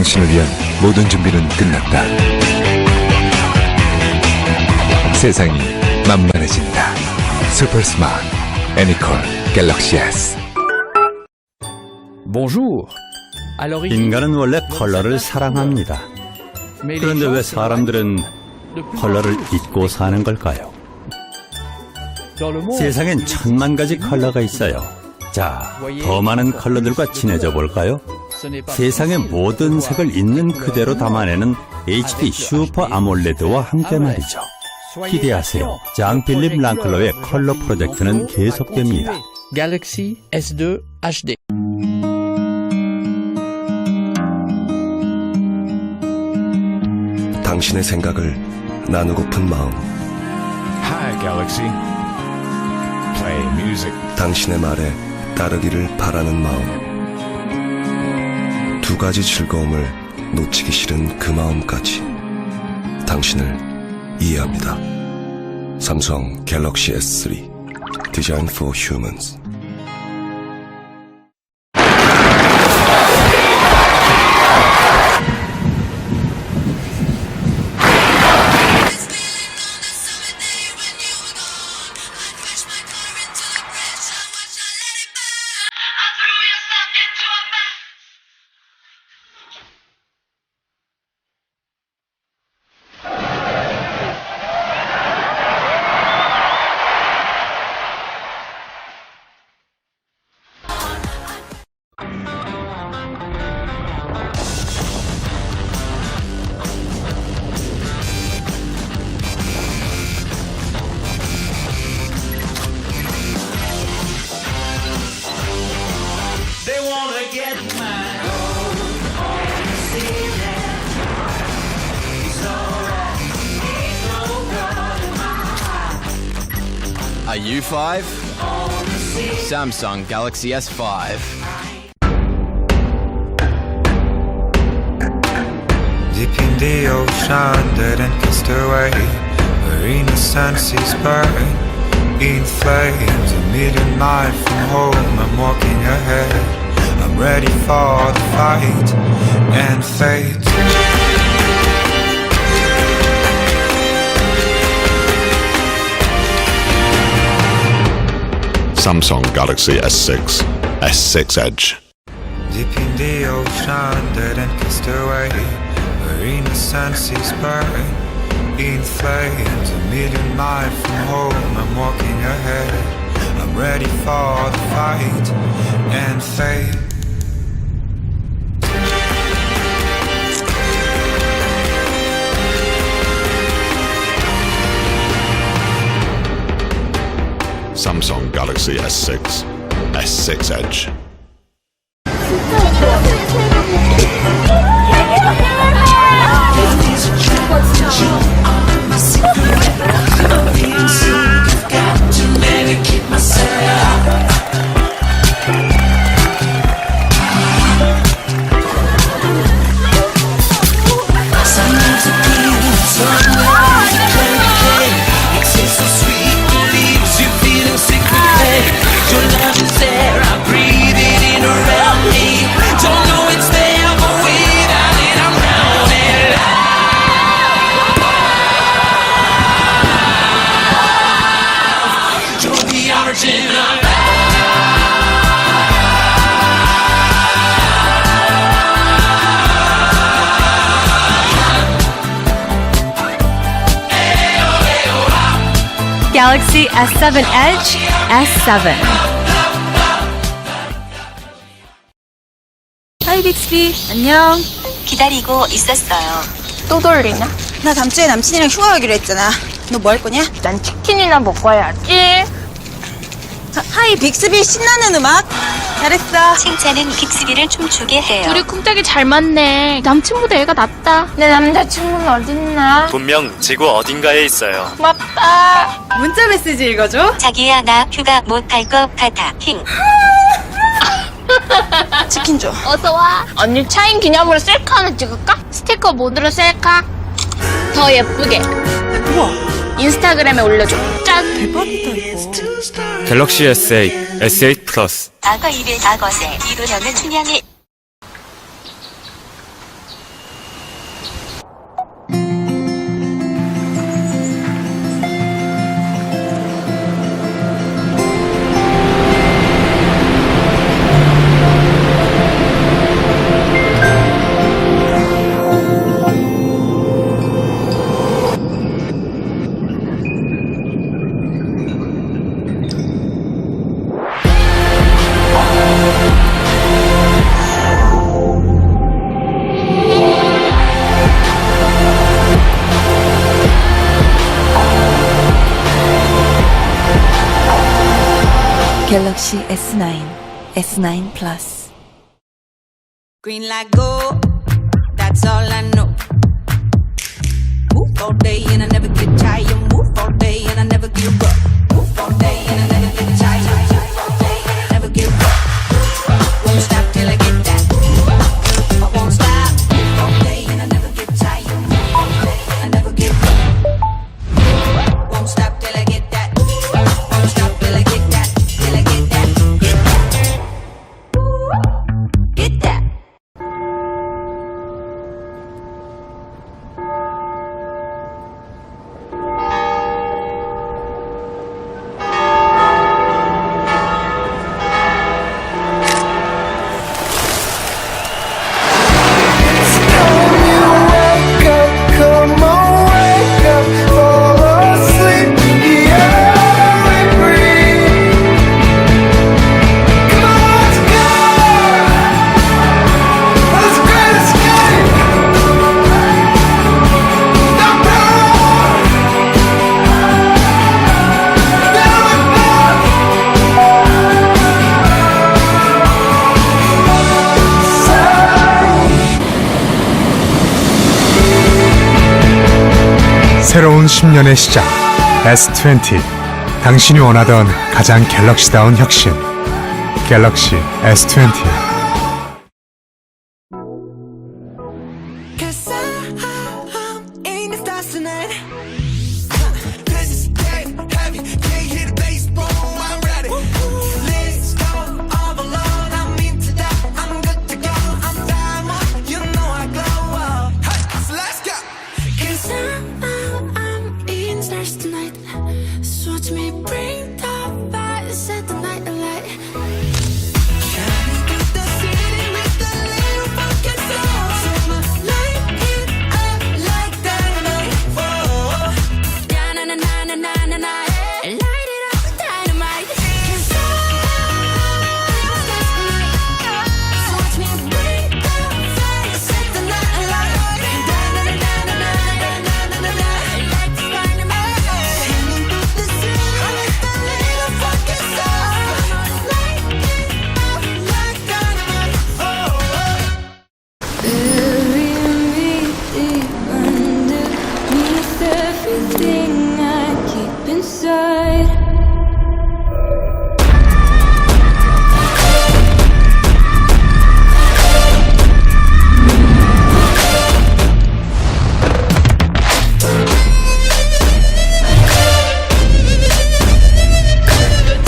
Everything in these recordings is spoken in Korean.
당신을 위한 모든 준비는 끝났다. 세상이 만만해진다. 슈퍼 스마트 애니콜 갤럭시 S. Bonjour. 인간은 원래 컬러를 사랑합니다. 그런데 왜 사람들은 컬러를 잊고 사는 걸까요? 세상엔 천만 가지 컬러가 있어요. 자, 더 많은 컬러들과 친해져 볼까요? 세상의. 모든 색을 있는 그대로 담아내는 HD 슈퍼 아몰레드와 함께 말이죠. 기대하세요. patient. 장 필립 Le 랑클러의 컬러 프로젝트는 계속됩니다. Galaxy S2 HD. 당신의 생각을 나누고픈 마음, Hi Galaxy. Play music. 당신의 말에 따르기를 바라는 마음. 두 가지 즐거움을 놓치기 싫은 그 마음까지 당신을 이해합니다. 삼성 갤럭시 S3 Design for Humans A U5? Samsung Galaxy S5. Deep in the ocean, dead and cast away Where innocence is burned in flames A million miles from home, I'm walking ahead I'm ready for the fight and fate Samsung Galaxy S6, S6 Edge. Deep in the ocean, dead and cast away. Is in flames. A million miles from home, I'm walking ahead. I'm ready for the fight and fate Samsung Galaxy S6, S6 Edge. Galaxy S7 Edge, S7. 하이 빅스비, 안녕. 기다리고 있었어요. 또 돌리냐? 나 다음 주에 남친이랑 휴가 가기로 했잖아. 너 뭐 할 거냐? 난 치킨이나 먹어야지. 하, 하이 빅스비 신나는 음악. 잘했어. 칭찬은 빅스비를 춤추게 해요. 우리 쿵짝이 잘 맞네. 남친보다 애가 낫다. 내 남자친구는 어딨나? 분명 지구 어딘가에 있어요. 고맙다. 문자 메시지 읽어줘. 자기야 나 휴가 못 갈 것 같아. 힝. 치킨 줘. 어서 와. 언니 차인 기념으로 셀카 하나 찍을까? 스티커 모드로 셀카. 더 예쁘게. 우와. 인스타그램에 올려줘. 짠. 갤럭시 S8, S8 플러스. 악어 입에 악어새. 이도현은 춘향이 갤럭시 S9, S9 plus. Green light go, that's all I know. Move all day and I never get tired. Move all day and I never give up. Move all day and I never get tired. 2010년의 시작. S20 당신이 원하던 가장 갤럭시다운 혁신. 갤럭시 S20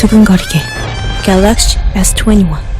두근거리게 Galaxy S21